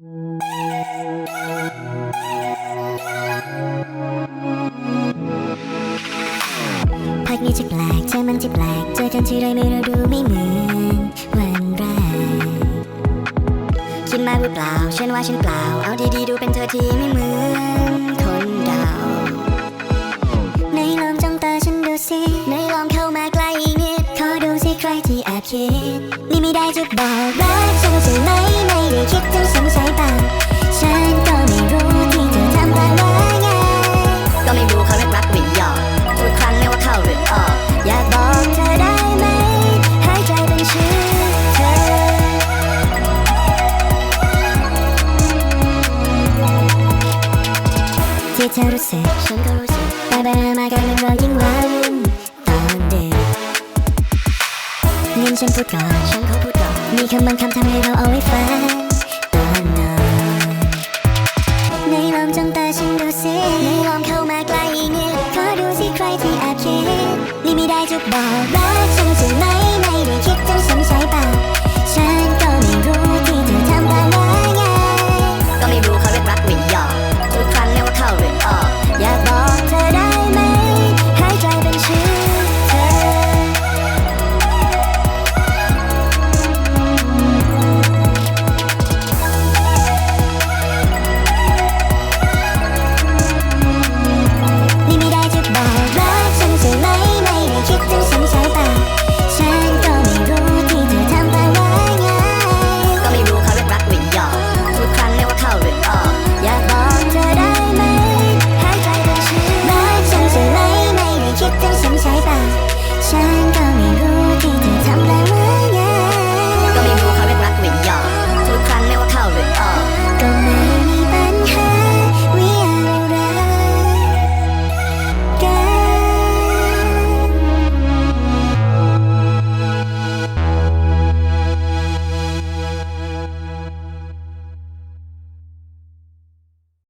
พักนี้จะแปลกเธอมันจะแปลกเจอกันทีไรไม่เราดูไม่เหมือนวันแรกคิดมากหรือเปล่าฉันว่าฉันเปล่า เอาดีๆดูเป็นเธอที่ไม่เหมือนคนเราในลองจ้องตาฉันดูสิในลองเข้ามาใกล้อีกนิดขอดูสิใครที่แอบคิด นี่ไม่ได้จะบอกรักฉันใช่ไหมไม่ได้คิดถึง ที่เธอรู้สึกฉันก็รู้สึกไปไปมากัายเนเรายิ่งวันตอนเด็กงั้นฉันพูดก่อนฉันขอพูดก่อนมีคำบางคำทำให้เราเอาไว้ฝันตอนนอนในลมจงตาฉันดูสิในลมเข้ามาใกล้เอีกนิขอดูสิใครที่แอบคิดนี่ไม่ได้จะบอกรักฉันจะไหมไม่ได้คิดจนฉันใช้ปากฉัน